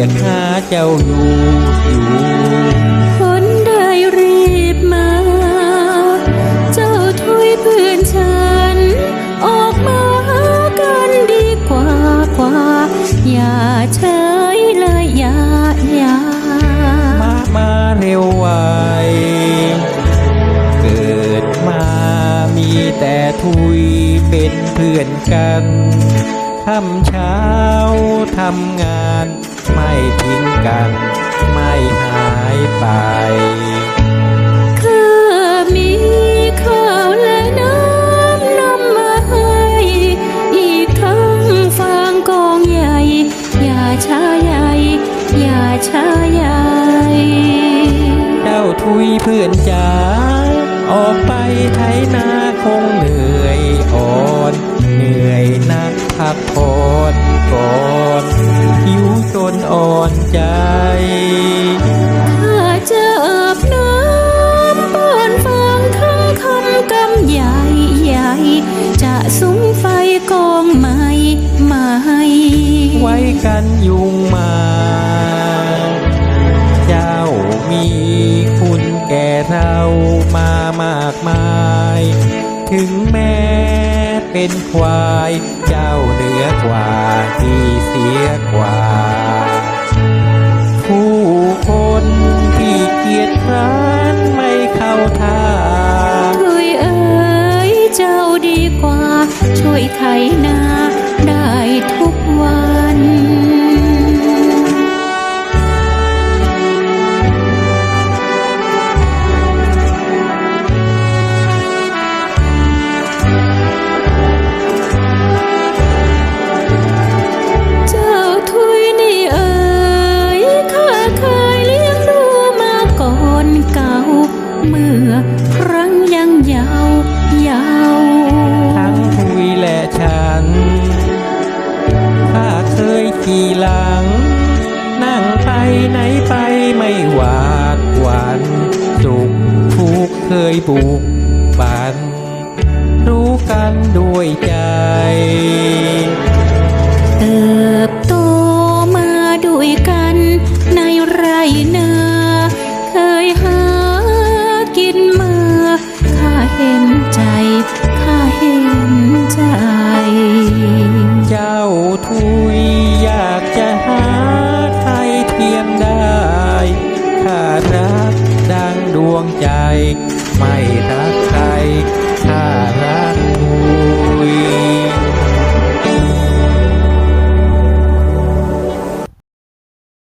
ยกหาเจ้าอยู่อยู่คนได้รีบมา เจ้าทุยเพื่อนฉัน ออกมาหากันดีกว่ากว่า อย่าเฉยเลยอย่าอย่ามามาเร็วไวเกิดมามีแต่ทุยเป็นเพื่อนกันทำเช้าทำงาน กัน ไม่หายไป ข้ามีข้าวและน้ำนำมาให้ อีกทั้งฟางกองใหญ่ อย่าช้าใหญ่ อย่าช้าใหญ่ เจ้าทุยเพื่อนจ๋าออกไปไถนาคงเหนื่อยอ่อนเหนื่ จะสุมไฟกองใหม่ใหม่ไว้กันยุงมา เจ้ามีคุณแก่เรามามากมาย ถึงแม้เป็นควาย เจ้าเหนือกว่าที่เสียกว่า ช่วยไถนาได้ทุกวันเจ้าทุยนี่เอ๋ยข้าเคยเรียงดูมาก่อ หลัง นั่งไปไหนไปไม่หวาดหวันสุขทุกเคยบุกบัน รู้กันด้วยใจ เติบโตมาด้วยกันในไรเนาเคยหากินมาข้าเห็นใจ อยากจะหาใครเทียมได้ ถ้ารักดังดวงใจ ไม่รักใคร